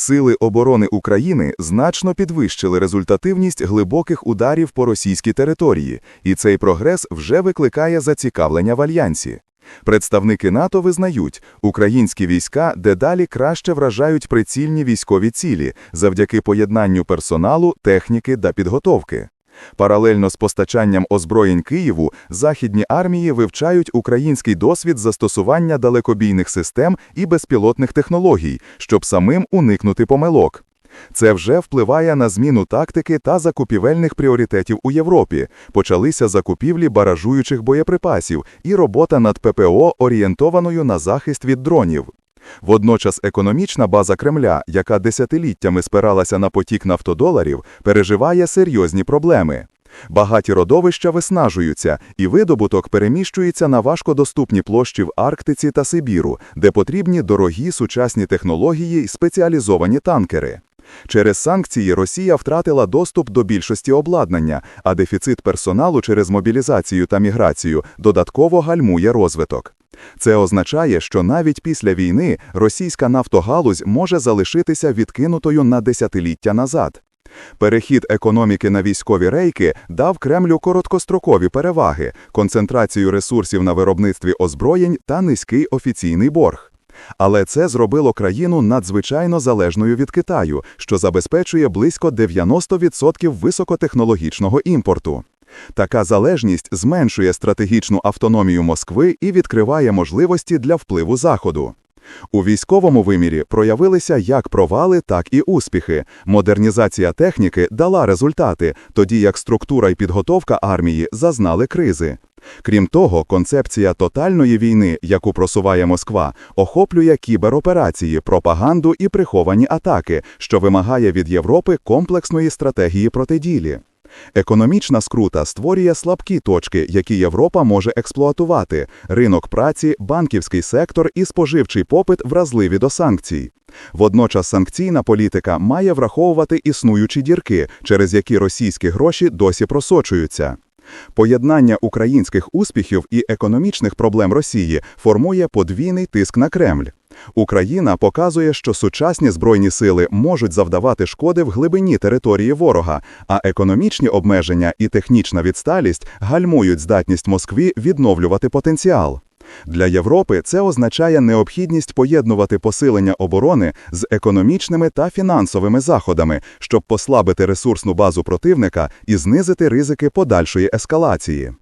Сили оборони України значно підвищили результативність глибоких ударів по російській території, і цей прогрес вже викликає зацікавлення в альянсі. Представники НАТО визнають, українські війська дедалі краще вражають прицільні військові цілі завдяки поєднанню персоналу, техніки та підготовки. Паралельно з постачанням озброєнь Києву, західні армії вивчають український досвід застосування далекобійних систем і безпілотних технологій, щоб самим уникнути помилок. Це вже впливає на зміну тактики та закупівельних пріоритетів у Європі. Почалися закупівлі баражуючих боєприпасів і робота над ППО, орієнтованою на захист від дронів. Водночас економічна база Кремля, яка десятиліттями спиралася на потік нафтодоларів, переживає серйозні проблеми. Багаті родовища виснажуються, і видобуток переміщується на важкодоступні площі в Арктиці та Сибіру, де потрібні дорогі сучасні технології і спеціалізовані танкери. Через санкції Росія втратила доступ до більшості обладнання, а дефіцит персоналу через мобілізацію та міграцію додатково гальмує розвиток. Це означає, що навіть після війни російська нафтогалузь може залишитися відкинутою на десятиліття назад. Перехід економіки на військові рейки дав Кремлю короткострокові переваги, концентрацію ресурсів на виробництві озброєнь та низький офіційний борг. Але це зробило країну надзвичайно залежною від Китаю, що забезпечує близько 90% високотехнологічного імпорту. Така залежність зменшує стратегічну автономію Москви і відкриває можливості для впливу Заходу. У військовому вимірі проявилися як провали, так і успіхи. Модернізація техніки дала результати, тоді як структура і підготовка армії зазнали кризи. Крім того, концепція тотальної війни, яку просуває Москва, охоплює кібероперації, пропаганду і приховані атаки, що вимагає від Європи комплексної стратегії протиділі. Економічна скрута створює слабкі точки, які Європа може експлуатувати: ринок праці, банківський сектор і споживчий попит вразливі до санкцій. Водночас санкційна політика має враховувати існуючі дірки, через які російські гроші досі просочуються. Поєднання українських успіхів і економічних проблем Росії формує подвійний тиск на Кремль. Україна показує, що сучасні збройні сили можуть завдавати шкоди в глибині території ворога, а економічні обмеження і технічна відсталість гальмують здатність Москві відновлювати потенціал. Для Європи це означає необхідність поєднувати посилення оборони з економічними та фінансовими заходами, щоб послабити ресурсну базу противника і знизити ризики подальшої ескалації.